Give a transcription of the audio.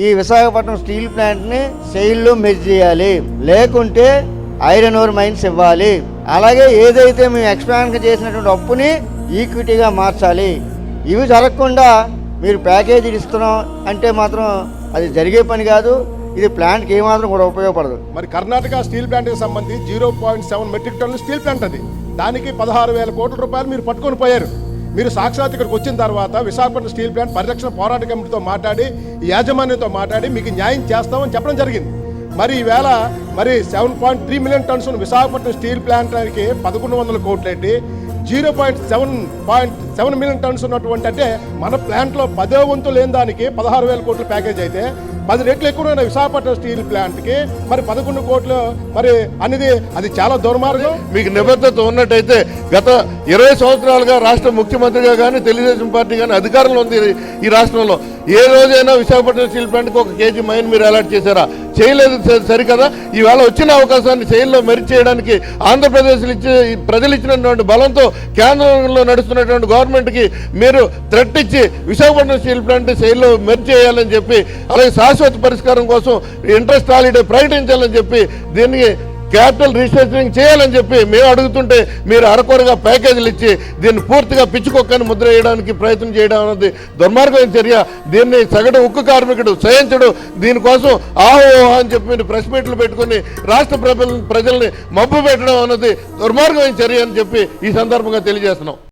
ఈ విశాఖపట్నం స్టీల్ ప్లాంట్ని సెయిల్లో మెర్జ్ చేయాలి. లేకుంటే ఐరన్ ఓర్ మైన్స్ ఇవ్వాలి. అలాగే ఏదైతే మేము ఎక్స్పాండ్ చేసినటువంటి అప్పుని ఈక్విటీగా మార్చాలి. ఇవి జరగకుండా మీరు ప్యాకేజీ ఇస్తున్నాం అంటే మాత్రం అది జరిగే పని కాదు. ఇది ప్లాంట్కి ఏమాత్రం కూడా ఉపయోగపడదు. మరి కర్ణాటక స్టీల్ ప్లాంట్కి సంబంధించి జీరో పాయింట్ సెవెన్ మెట్రిక్ టన్నుల స్టీల్ ప్లాంట్ అది. దానికి పదహారు వేల కోట్ల రూపాయలు మీరు పట్టుకొని పోయారు. మీరు సాక్షాత్ ఇక్కడికి వచ్చిన తర్వాత విశాఖపట్నం స్టీల్ ప్లాంట్ పరిరక్షణ పోరాట కమిటీతో మాట్లాడి యాజమాన్యంతో మాట్లాడి మీకు న్యాయం చేస్తామని చెప్పడం జరిగింది. మరి ఈవేళ మరి seven point three million tons ఉన్న విశాఖపట్నం స్టీల్ ప్లాంట్కి పదకొండు వందల కోట్లు ఏంటి? Zero point seven point seven million tons ఉన్నటువంటి అంటే మన ప్లాంట్లో పదే వంతు లేని దానికి పదహారు వేల కోట్ల ప్యాకేజ్ అయితే పది రెట్లు ఎక్కువ ఉన్న విశాఖపట్నం స్టీల్ ప్లాంట్కి మరి పదకొండు కోట్లు మరి అనేది అది చాలా దుర్మార్గం. మీకు నిబద్ధత ఉన్నట్టయితే గత ఇరవై సంవత్సరాలుగా రాష్ట్ర ముఖ్యమంత్రిగా కానీ తెలుగుదేశం పార్టీ కానీ అధికారంలో ఉంది ఈ రాష్ట్రంలో. ఏ రోజైనా విశాఖపట్నం స్టీల్ ప్లాంట్కి ఒక కేజీ మైన్ మీరు అలాట్ చేశారా? చేయలేదు సరికదా? ఈవేళ వచ్చిన అవకాశాన్ని జైల్లో మెరిట్ చేయడానికి ఆంధ్రప్రదేశ్లో ఇచ్చి ప్రజలు ఇచ్చినటువంటి బలంతో కేంద్రంలో నడుస్తున్నటువంటి గవర్నమెంట్కి మీరు థ్రెట్ ఇచ్చి విశాఖపట్నం స్టీల్ ప్లాంట్ జైల్లో మెరిట్ చేయాలని చెప్పి అలాగే శాశ్వత పరిష్కారం కోసం ఇంట్రెస్ట్ హాలిడే ప్రకటించాలని చెప్పి దీనికి క్యాపిటల్ రిజిస్ట్రేషన్ చేయాలని చెప్పి మేము అడుగుతుంటే మీరు అరకొరగా ప్యాకేజీలు ఇచ్చి దీన్ని పూర్తిగా పిచ్చుకొక్కని ముద్ర వేయడానికి ప్రయత్నం చేయడం అనేది దుర్మార్గమైన చర్య. దీన్ని సగటు ఉక్కు కార్మికుడు సహించడు దీనికోసం ఆహో అని చెప్పి మీరు ప్రెస్ మీట్లు పెట్టుకుని రాష్ట్ర ప్రజల ప్రజల్ని మబ్బు పెట్టడం అన్నది దుర్మార్గమైన చర్య అని చెప్పి ఈ సందర్భంగా తెలియజేస్తున్నాం.